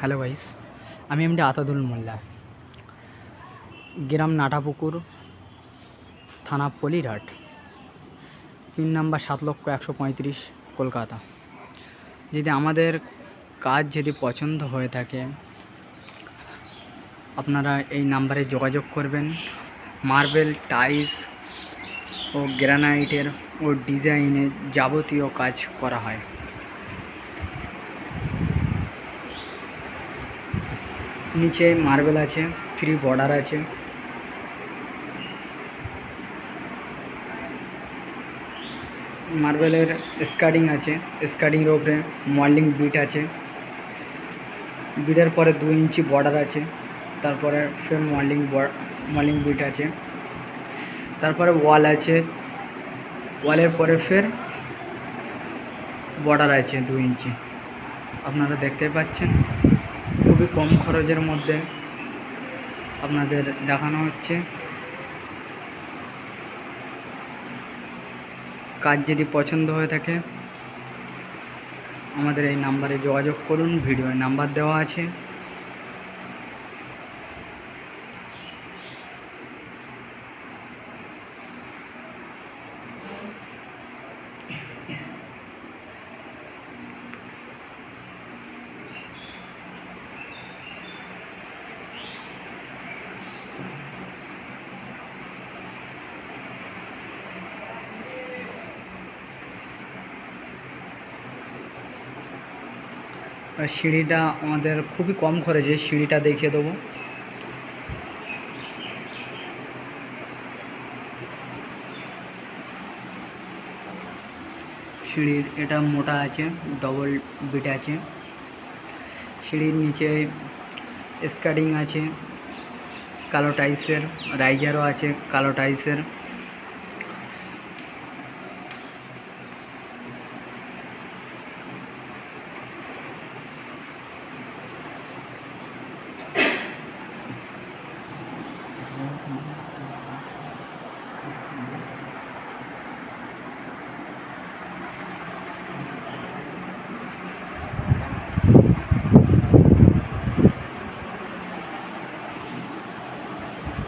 Hello guys, আমি MD Atadul Molla. গ্রাম নাটাপুকুর, থানা পলিরহাট। পিন নাম্বার সাত লক্ষ একশো পঁয়ত্রিশ, কলকাতা। যদি আমাদের কাজ যদি পছন্দ হয়ে থাকে, আপনারা এই নাম্বারে যোগাযোগ করবেন। মার্বেল টাইলস ও গ্রানাইটের ও ডিজাইনের যাবতীয় কাজ করা হয়। নিচে মার্বেল আছে থ্রি বর্ডার আছে। মার্বেলের স্কার্টিং আছে স্কার্টিংয়ের ওপরে মল্ডিং বিট আছে। বিটের পরে দু ইঞ্চি বর্ডার আছে, তারপরে ফের মল্ডিং মল্ডিং বিট আছে। তারপরে ওয়াল আছে ওয়ালের পরে ফের বর্ডার আছে দু ইঞ্চি। আপনারা দেখতে পাচ্ছেন? খুবই কম খরচের মধ্যে আপনাদের দেখানো হচ্ছে। কাজ যদি পছন্দ হয়ে থাকে, আমাদের এই নাম্বারে যোগাযোগ করুন ভিডিওয় নাম্বার দেওয়া আছে। সিঁড়িটা আমাদের খুবই কম খরচে, সিঁড়িটা দেখিয়ে দেবো। সিঁড়ির এটা মোটা আছে ডবল বিট আছে। সিঁড়ির নিচে স্কার্টিং আছে, কালো টাইসের রাইজারও আছে, কালো টাইসের